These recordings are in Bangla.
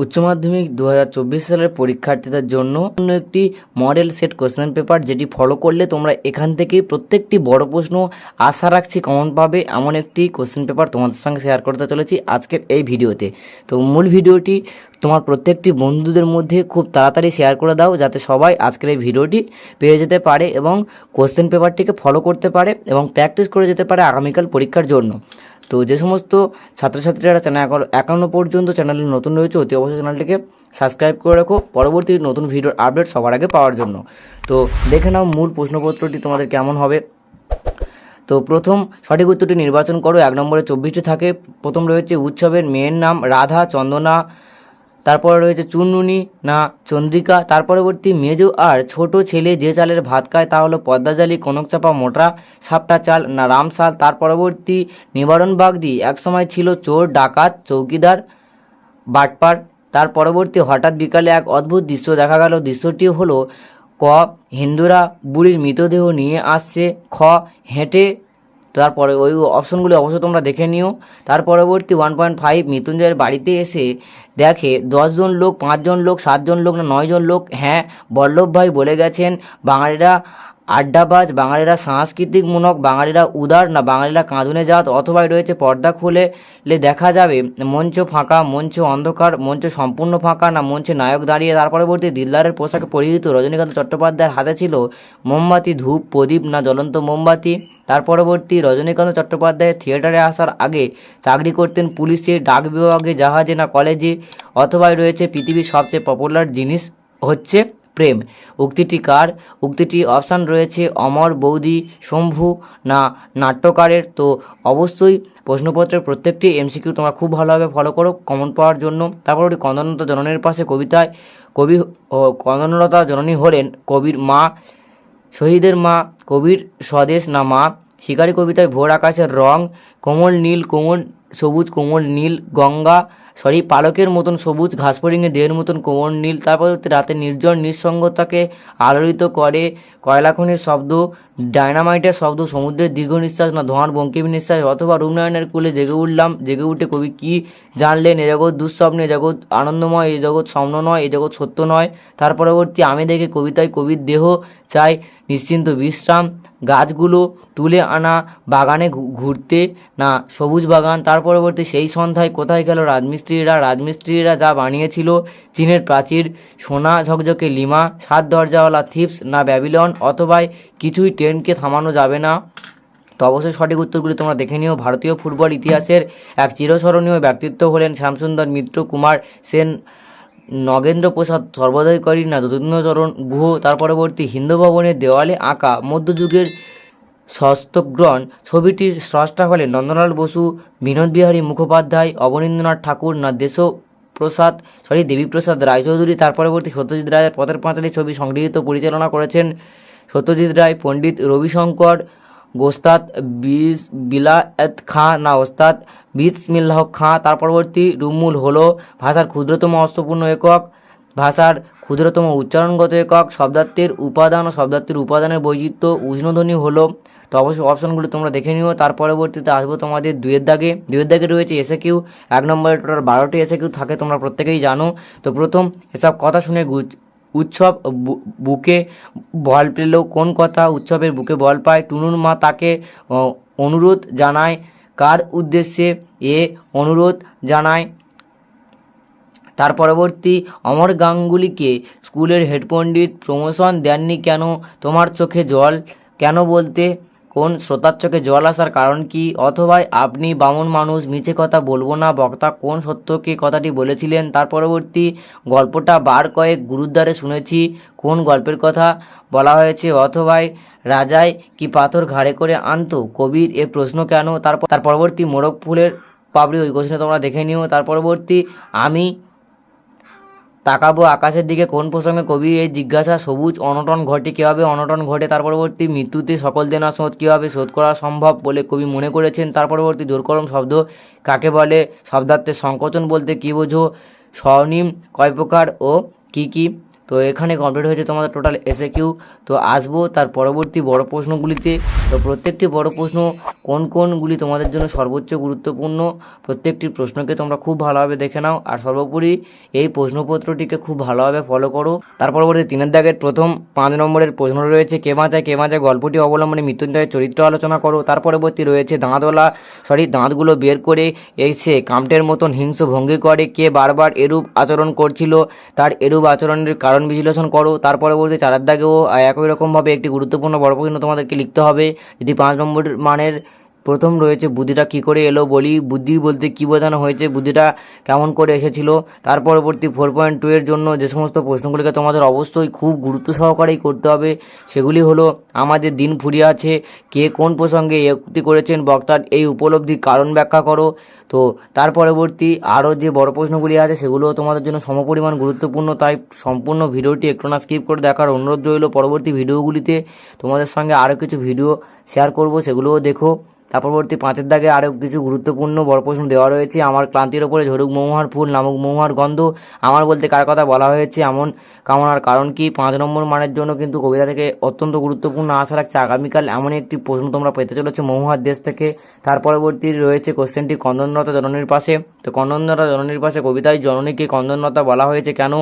উচ্চ মাধ্যমিক দু হাজার চব্বিশ সালের পরীক্ষার্থীদের জন্য অন্য একটি মডেল সেট কোশ্চেন পেপার যেটি ফলো করলে তোমরা এখান থেকে প্রত্যেকটি বড় প্রশ্ন আশা রাখছি কমন পাবে। এমন একটি কোশ্চেন পেপার তোমাদের সঙ্গে শেয়ার করতে চলেছি আজকের এই ভিডিওতে। তো মূল ভিডিওটি তোমার প্রত্যেকটি বন্ধুদের মধ্যে খুব তাড়াতাড়ি শেয়ার করে দাও যাতে সবাই আজকের এই ভিডিওটি পেয়ে যেতে পারে এবং কোশ্চেন পেপারটিকে ফলো করতে পারে এবং প্র্যাকটিস করে যেতে পারে আগামীকাল পরীক্ষার জন্য। তো যে সমস্ত ছাত্রছাত্রীরা চ্যানেল একান্ন পর্যন্ত চ্যানেলে নতুন রয়েছে, অতি অবশ্যই চ্যানেলটিকে সাবস্ক্রাইব করে রাখো। পরবর্তী নতুন ভিডিওর আপডেট সবার আগে পাওয়ার জন্য। তো দেখে নাও মূল প্রশ্নপত্রটি তোমাদের কেমন হবে। তো প্রথম সঠিক উত্তরটি নির্বাচন করো। এক নম্বরে চব্বিশটি থাকে। প্রথম রয়েছে উৎসবের মেয়ের নাম রাধা চন্দনা। তারপরে রয়েছে চুনমুনি না, চন্দ্রিকা তার পরবর্তী মেজো আর ছোট ছেলে যে চালের ভাত খায় তা হলো পদ্মাজালি কনকচাপা, মোটরা, সাপটা চাল, না রামশাল তার পরবর্তী নিবারণ বাগদি একসময় ছিল চোর, ডাকাত, চৌকিদার, বাটপার। তার পরবর্তী হঠাৎ বিকালে এক অদ্ভুত দৃশ্য দেখা গেল। দৃশ্যটি হলো ক, হিন্দুরা বুড়ির মৃতদেহ নিয়ে আসছে। খ, হেঁটে তারপরে ওই অপশনগুলি অবশ্যই তোমরা দেখে নিও। তার পরবর্তী ওয়ান পয়েন্ট ফাইভ মৃত্যুঞ্জয়ের বাড়িতে এসে দেখে দশজন লোক, পাঁচজন লোক, সাতজন লোক না, নয়জন লোক হ্যাঁ বল্লভ ভাই বলে গেছেন, বাঙালিরা আড্ডাবাজ, বাঙালিরা সাংস্কৃতিকমূলক বাঙালিরা উদার, না বাঙালিরা কাঁদুনে জাত অথবা রয়েছে পর্দা খুলে দেখা যাবে। মঞ্চ ফাঁকা, মঞ্চ অন্ধকার, মঞ্চ সম্পূর্ণ ফাঁকা, না মঞ্চে নায়ক দাঁড়িয়ে। তার পরবর্তী দিলদারের পোশাকে পরিহিত রজনীকান্ত চট্টোপাধ্যায়ের হাতে ছিল মোমবাতি, ধূপ, প্রদীপ, না জ্বলন্ত মোমবাতি। তার পরবর্তী রজনীকান্ত চট্টোপাধ্যায় থিয়েটারে আসার আগে চাকরি করতেন পুলিশে, ডাক বিভাগে, জাহাজে, না কলেজে। অথবা রয়েছে পৃথিবীর সবচেয়ে পপুলার জিনিস হচ্ছে প্রেম। উক্তিটি কার? উক্তিটি অপশান রয়েছে অমর, বৌদি, শম্ভু। না, নাট্যকারের। তো অবশ্যই প্রশ্নপত্রের প্রত্যেকটি এমসিকিউ তোমরা খুব ভালোভাবে ফলো করো কমন পাওয়ার জন্য। তারপর ওটি কন্দনলতা জননীর পাশে কবিতায়। কবি কন্দনলতা জননী হলেন কবির মা, শহীদের মা, কবির স্বদেশ না মা। শিকারী কবিতায় ভোর আকাশের রং, কোমল নীল, কোমল সবুজ, কোমল নীল, গঙ্গা। সরি, পালকের মতন সবুজ ঘাসফড়িংয়ে দেহের মতন কোমর নীল, তারপর রাতে নির্জন, নিঃসঙ্গতাকে আলোড়িত করে কয়লা খনির শব্দ ডায়নামাইটের শব্দ সমুদ্রের দীর্ঘ নিঃশ্বাস না ধোঁয়ার বঙ্কিম নিঃশ্বাস অথবা রূপনারায়ণের কুলে জেগে উঠলাম, জেগে উঠে কবি কি জানলেন? এ জগৎ দুঃস্বপ্ন, এ জগৎ আনন্দময় এই জগৎ স্বপ্ন নয় এই জগৎ সত্য নয়। তার পরবর্তী আমি দেখে কবিতায় কবির দেহ চাই নিশ্চিন্ত বিশ্রাম, গাছগুলো তুলে আনা, বাগানে ঘুরতে না সবুজ বাগান। তার পরবর্তী সেই সন্ধ্যায় কোথায় গেল রাজমিস্ত্রিরা? রাজমিস্ত্রিরা যা বানিয়েছিল, চীনের প্রাচীর সোনা ঝকঝকে লিমা, সাত দরজাওয়ালা থিপস না ব্যাবিলন? অথবা কিছুই ট্রেনকে থামানো যাবে না। তো অবশ্যই সঠিক উত্তরগুলি তোমরা দেখে নিও। ভারতীয় ফুটবল ইতিহাসের এক চিরস্মরণীয় ব্যক্তিত্ব হলেন শ্যামসুন্দর মিত্র কুমার সেন। নগেন্দ্র প্রসাদ সর্বোদয়কারী না, যতীন্দ্রচরণ গুহ, তার পরবর্তী হিন্দু ভবনের দেওয়ালে আঁকা। মধ্যযুগের সস্তগ্রহণ ছবিটির স্রষ্টা হলেন নন্দলাল বসু, বিনোদ বিহারী মুখোপাধ্যায়, অবনীন্দ্রনাথ ঠাকুর, না দেশপ্রসাদ সরি দেবীপ্রসাদ রায়চৌধুরী, তার পরবর্তী সত্যজিৎ রায়ের পথের পাঁচালী ছবি সংগৃহীত পরিচালনা করেছেন সত্যজিৎ রায়, পণ্ডিত রবিশঙ্কর গোস্তাদ, বিস, বিলায়েত খাঁ, না, ওস্তাদ বিসমিল্লাহ খাঁ, তার পরবর্তী রুমুল হলো ভাষার ক্ষুদ্রতম অস্ত্রপূর্ণ একক, ভাষার ক্ষুদ্রতম উচ্চারণগত একক, শব্দার্থের উপাদান ও শব্দার্থের উপাদানের বৈচিত্র্য, উষ্ণধ্বনি হলো। তো অবশ্যই অপশনগুলো তোমরা দেখে নিও, তার পরবর্তীতে আসব তোমাদের দুয়ের দাগে। দুয়ের দাগে রয়েছে এসে কিউ এক নম্বরে টোটাল বারোটি এসে কিউ থাকে তোমরা প্রত্যেকেই জানো। তো প্রথম এসব কথা শুনে উৎসব বুকে বল পেল কোন কথা উৎসবের বুকে বল পায়? টুনুর মা তাকে অনুরোধ জানায়। কার উদ্দেশ্যে এ অনুরোধ জানায়? তার পরবর্তী, অমর গাঙ্গুলিকে স্কুলের হেড পণ্ডিত প্রমোশন দেননি কেন? তোমার চোখে জল কেন বলতে কোন শ্রোতার চোখে জল আসার কারণ কি? অথবা আপনি বামন মানুষ, মিছে কথা বলব না, বক্তা কোন সত্যকে কথাটি বলেছিলেন? তার পরবর্তী গল্পটা বার কয়েক গুরুদ্বারে শুনেছি, কোন গল্পের কথা বলা হয়েছে? অথবা রাজায় কি পাথর ঘাড়ে করে আনতো? কবির এ প্রশ্ন কেন? তারপর, তার পরবর্তী মোরগ ফুলের পাবড়ি ওই কোশ্চেনে তোমরা দেখে নিও। তার পরবর্তী, আমি তাকাবো আকাশের দিকে কোন প্রসঙ্গে কবি এই জিজ্ঞাসা? সবুজ অনটন ঘটে কীভাবে? অনটন ঘটে, তার পরবর্তী মৃত্যুতে সকল দেনা শোধ কীভাবে? শোধ করা সম্ভব বলে কবি মনে করেছেন। তার পরবর্তী জোরকরম শব্দ কাকে বলে? শব্দার্থের সংকোচন বলতে কী বোঝো? স্বনিম কয় প্রকার ও কী কি? তো এখানে কমপ্লিট হয়েছে তোমাদের টোটাল এসে কিউ তো আসব তার পরবর্তী বড় প্রশ্নগুলিতে। তো প্রত্যেকটি বড় প্রশ্ন কোন কোনগুলি তোমাদের জন্য সর্বোচ্চ গুরুত্বপূর্ণ? প্রত্যেকটি প্রশ্নকে তোমরা খুব ভালোভাবে দেখে নাও। আর সর্বোপরি এই প্রশ্নপত্রটিকে খুব ভালোভাবে ফলো করো। তার পরবর্তী তিনের দাগের প্রথম পাঁচ নম্বরের প্রশ্ন রয়েছে, কে বাঁচায় কে বাঁচায়? গল্পটি অবলম্বনে মৃত্যুঞ্জয়ের চরিত্র আলোচনা করো। তার পরবর্তী রয়েছে, দাঁতওয়ালা সরি দাঁতগুলো বের করে এসে কামটের মতন হিংস্র ভঙ্গি করে। কে বারবার এরূপ আচরণ করছিল? তার এরূপ আচরণের কারণ বিশ্লেষণ করো, তার পরবর্তী চারের দাগেও একই রকমভাবে একটি গুরুত্বপূর্ণ প্রশ্ন তোমাদেরকে লিখতে হবে। যদি পাঁচ নম্বর মানের প্রথম রয়েছে বুদ্ধিটা কি করে এলো বলি, বুদ্ধি বলতে কি বোঝানো হয়েছে, বুদ্ধিটা কেমন করে এসেছিল, তার পরবর্তী ফোর পয়েন্ট টু এর জন্য যে সমস্ত প্রশ্নগুলিকে তোমাদের অবশ্যই খুব গুরুত্ব সহকারেই করতে হবে, সেগুলি হলো আমাদের দিন ফুরিয়ে আছে, কে কোন প্রসঙ্গে উক্তি করেছেন বক্তার এই উপলব্ধি কারণ ব্যাখ্যা করো, তো তার পরবর্তী আরও যে বড় প্রশ্নগুলি আছে সেগুলোও তোমাদের জন্য সমপরিমাণ গুরুত্বপূর্ণ, তাই সম্পূর্ণ ভিডিওটি একটু না স্কিপ করে দেখার অনুরোধ রইল পরবর্তী ভিডিওগুলিতে, তোমাদের সঙ্গে আরও কিছু ভিডিও শেয়ার করব, সেগুলোও দেখো। তার পরবর্তী পাঁচের দাগে আরও কিছু গুরুত্বপূর্ণ বড় প্রশ্ন দেওয়া রয়েছে। আমার ক্লান্তির ওপরে ঝরুক মহুয়ার ফুল, নামক মহুয়ার গন্ধ, আমার বলতে কার কথা বলা হয়েছে এমন কামনার কারণ কি? পাঁচ নম্বর মানের জন্য কিন্তু কবিতা থেকে অত্যন্ত গুরুত্বপূর্ণ আশা রাখছে আগামীকাল এমন একটি প্রশ্ন তোমরা পেতে চলেছো মহুয়ার দেশ থেকে। তার পরবর্তী রয়েছে কোশ্চেনটি কন্দনরতা জননীর পাশে। তো কন্দনরতা জননীর পাশে কবিতায় জননীকে কন্দনরতা বলা হয়েছে কেন?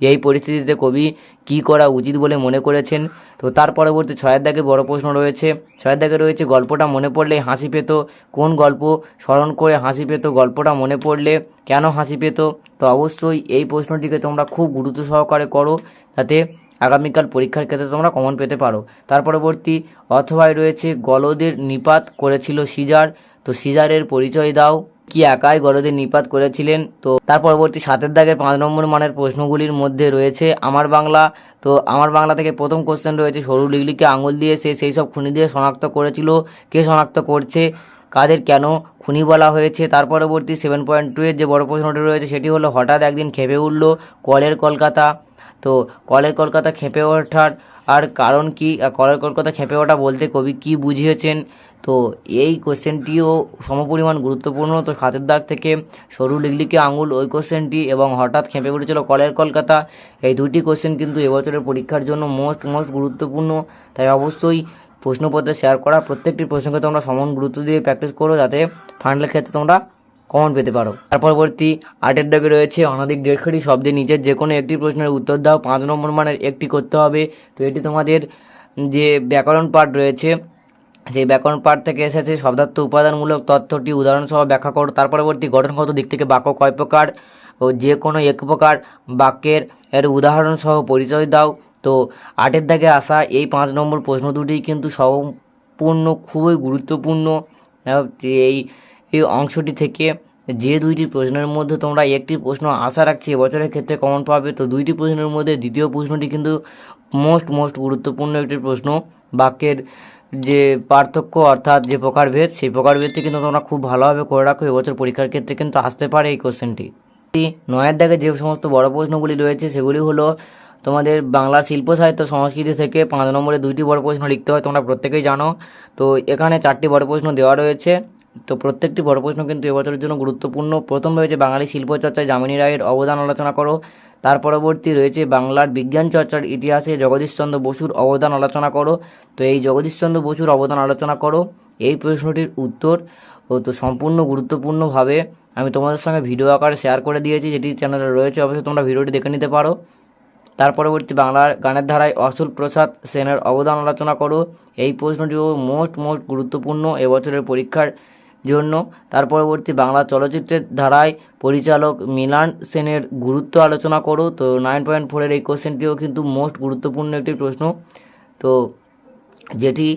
এই পরিস্থিতিতে কবি কি করা উচিত বলে মনে করেছেন? তো তার পরবর্তী ছয়ের দাগে বড় প্রশ্ন রয়েছে। ছয়ের দাগে রয়েছে, গল্পটা মনে পড়লে হাসি পেত। কোন গল্প স্মরণ করে হাসি পেত? গল্পটা মনে পড়লে কেন হাসি পেত? তো অবশ্যই এই প্রশ্নটিকে তোমরা খুব গুরুত্ব সহকারে করো, যাতে আগামীকাল পরীক্ষার ক্ষেত্রে তোমরা কমন পেতে পারো। তার পরবর্তী অথবায় রয়েছে, গলদের নিপাত করেছিল সিজার। তো সিজারের পরিচয় দাও। কি একাই গলদের নিপাত করেছিলেন? তো তার পরবর্তী সাতের দাগের পাঁচ নম্বর মানের প্রশ্নগুলির মধ্যে রয়েছে, আমার বাংলা। তো আমার বাংলা থেকে প্রথম কোশ্চেন রয়েছে, সরু লিগলিকে আঙুল দিয়ে সে সেই সব খুনি দিয়ে শনাক্ত করেছিল। কে শনাক্ত করছে? কাদের কেন? খুনি বলা হয়েছে। তার পরবর্তী সেভেন পয়েন্ট টু এর যে বড় প্রশ্নটি রয়েছে, সেটি হলো, হঠাৎ একদিন খেপে উঠল কলের কলকাতা। তো কলের কলকাতা খেপে ওঠার আর কারণ কি? কলের কলকাতা খেপে ওঠা বলতে কবি কি বুঝিয়েছেন? তো এই কোশ্চেনটিও সমপরিমাণ গুরুত্বপূর্ণ। তো হাতের দাগ থেকে সরু লিগলিকে আঙুল ওই কোশ্চেনটি এবং হঠাৎ খেপে উঠেছিল কলের কলকাতা। এই দুটি কোশ্চেন কিন্তু এবছরের পরীক্ষার জন্য মোস্ট মোস্ট গুরুত্বপূর্ণ। তাই অবশ্যই প্রশ্নপত্রে শেয়ার করা প্রত্যেকটি প্রশ্নকে তোমরা সমান গুরুত্ব দিয়ে প্র্যাকটিস করো যাতে ফাইনালের ক্ষেত্রে তোমরা কমন পেতে পারো। তার পরবর্তী আটের দাগে রয়েছে অনাদিক দেড়খারি শব্দের নিচের যে কোনো একটি প্রশ্নের উত্তর দাও। পাঁচ নম্বর মানের একটি করতে হবে। তো এটি তোমাদের যে ব্যাকরণ পাঠ রয়েছে সেই ব্যাকরণ পাঠ থেকে এসেছে, শব্দার্থ উপাদানমূলক তথ্যটি উদাহরণসহ ব্যাখ্যা করো। তার পরবর্তী গঠনগত দিক থেকে বাক্য কয় প্রকার ও যে কোনো এক প্রকার বাক্যের এর উদাহরণসহ পরিচয় দাও। তো, আটের দাগে আসা এই পাঁচ নম্বর প্রশ্ন দুটি কিন্তু সম্পূর্ণ খুবই গুরুত্বপূর্ণ। এই এই অংশটি থেকে যে দুইটি প্রশ্নের মধ্যে তোমরা একটি প্রশ্ন আশা রাখছি এবছরের ক্ষেত্রে কমন পাবে। তো, দুইটি প্রশ্নের মধ্যে দ্বিতীয় প্রশ্নটি কিন্তু মোস্ট মোস্ট গুরুত্বপূর্ণ একটি প্রশ্ন। বাক্যের যে পার্থক্য অর্থাৎ যে প্রকারভেদ, সেই প্রকারভেদটি কিন্তু তোমরা খুব ভালোভাবে করে রাখো। এবছর পরীক্ষার ক্ষেত্রে কিন্তু আসতে পারে এই কোশ্চেনটি নয়ের দাগে যে সমস্ত বড় প্রশ্নগুলি রয়েছে, সেগুলি হলো তোমাদের বাংলা শিল্প, সাহিত্য, সংস্কৃতি থেকে পাঁচ নম্বরে দুইটি বড় প্রশ্ন লিখতে হয়, তোমরা প্রত্যেকেই জানো। তো এখানে চারটি বড় প্রশ্ন দেওয়া রয়েছে। তো প্রত্যেকটি বড় প্রশ্ন কিন্তু এবছরের জন্য গুরুত্বপূর্ণ। প্রথম রয়েছে বাঙালি শিল্প চর্চায় যামিনী রায়ের অবদান আলোচনা করো। তার পরবর্তী রয়েছে বাংলার বিজ্ঞান চর্চার ইতিহাসে জগদীশচন্দ্র বসুর অবদান আলোচনা করো। তো এই জগদীশচন্দ্র বসুর অবদান আলোচনা করো। এই প্রশ্নটির উত্তর ও তো সম্পূর্ণ গুরুত্বপূর্ণভাবে আমি তোমাদের সঙ্গে ভিডিও আকারে শেয়ার করে দিয়েছি, যেটি চ্যানেলে রয়েছে, অবশ্যই তোমরা ভিডিওটি দেখে নিতে পারো। তার পরবর্তী বাংলার গানের ধারায় অসুল প্রসাদ সেনের অবদান আলোচনা করো। এই প্রশ্নটিও মোস্ট মোস্ট গুরুত্বপূর্ণ এবছরের পরীক্ষার জন্য। তার পরবর্তী বাংলা চলচ্চিত্রের ধারায় পরিচালক মিলান সেনের গুরুত্ব আলোচনা করো। তো নাইন পয়েন্ট ফোরের এই কোশ্চেনটিও কিন্তু মোস্ট গুরুত্বপূর্ণ একটি প্রশ্ন। তো যেটি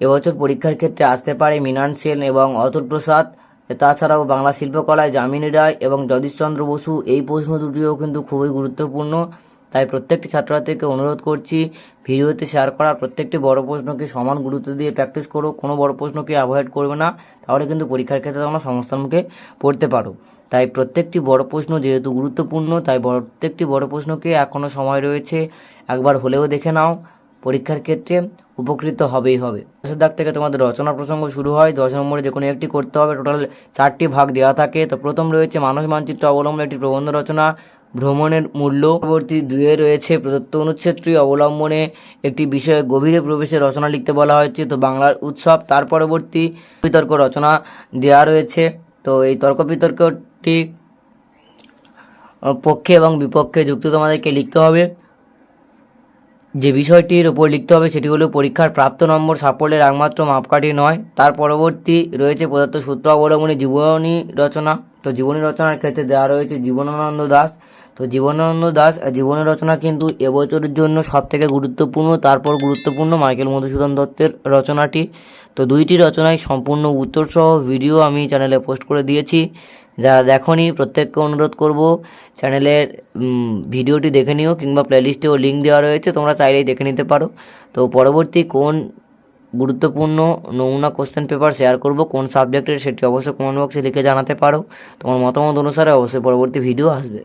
এবছর পরীক্ষার ক্ষেত্রে আসতে পারে মীনান সেন এবং অতুল প্রসাদ। তাছাড়াও বাংলা শিল্পকলায় যামিনী রায় এবং জগদীশচন্দ্র বসু এই প্রশ্ন দুটিও কিন্তু খুবই গুরুত্বপূর্ণ। তাই প্রত্যেকটি ছাত্রছাত্রীকে অনুরোধ করছি, ভিডিওতে শেয়ার করা প্রত্যেকটি বড় প্রশ্নকে সমান গুরুত্ব দিয়ে প্র্যাকটিস করো, কোনো বড় প্রশ্নকে অ্যাভয়েড করবে না, তাহলে কিন্তু পরীক্ষার ক্ষেত্রে তোমরা সমস্যার মুখে পড়তে পারো। তাই প্রত্যেকটি বড় প্রশ্ন যেহেতু গুরুত্বপূর্ণ, তাই প্রত্যেকটি বড় প্রশ্নকে এখনও সময় রয়েছে, একবার হলেও দেখে নাও, পরীক্ষার ক্ষেত্রে উপকৃত হবেই হবে। দশের দাগ থেকে তোমাদের রচনা প্রসঙ্গ শুরু হয়, দশ নম্বরে যে কোনো একটি করতে হবে টোটাল চারটি ভাগ দেওয়া থাকে। তো প্রথম রয়েছে মানুষ মানচিত্র অবলম্বনে একটি প্রবন্ধ রচনা ভ্রমণের মূল্য পরবর্তী দুয়ে রয়েছে প্রদত্ত অনুচ্ছেদটি অবলম্বনে একটি বিষয়ে গভীরে প্রবেশে রচনা লিখতে বলা হয়েছে। তো বাংলার উৎসব, তার পরবর্তী বিতর্ক রচনা দেওয়া রয়েছে। তো এই তর্ক বিতর্কটি পক্ষে এবং বিপক্ষে যুক্ত তোমাদেরকে লিখতে হবে। যে বিষয়টির উপর লিখতে হবে সেটি হলো পরীক্ষার প্রাপ্ত নম্বর, সাফল্যের একমাত্র মাপকাঠি নয়। তার পরবর্তী রয়েছে প্রদত্ত সূত্র অবলম্বনে জীবনী রচনা। তো জীবনী রচনার ক্ষেত্রে দেওয়া রয়েছে জীবনানন্দ দাস। তো জীবনানন্দ দাস জীবনের রচনা কিন্তু এবছরের জন্য সব থেকে গুরুত্বপূর্ণ, তারপর গুরুত্বপূর্ণ মাইকেল মধুসূদন দত্তের রচনাটি। তো দুইটি রচনায় সম্পূর্ণ উত্তর সহ ভিডিও আমি চ্যানেলে পোস্ট করে দিয়েছি। যারা দেখনি, প্রত্যেককে অনুরোধ করব চ্যানেলের ভিডিওটি দেখে নিও কিংবা প্লেলিস্টেও লিঙ্ক দেওয়া রয়েছে, তোমরা চাইলেই দেখে নিতে পারো। তো পরবর্তী কোন গুরুত্বপূর্ণ নমুনা কোশ্চেন পেপার শেয়ার করব, কোন সাবজেক্টের সেটি অবশ্যই কমেন্ট বক্সে লিখে জানাতে পারো। তোমার মতামত অনুসারে অবশ্যই পরবর্তী ভিডিও আসবে।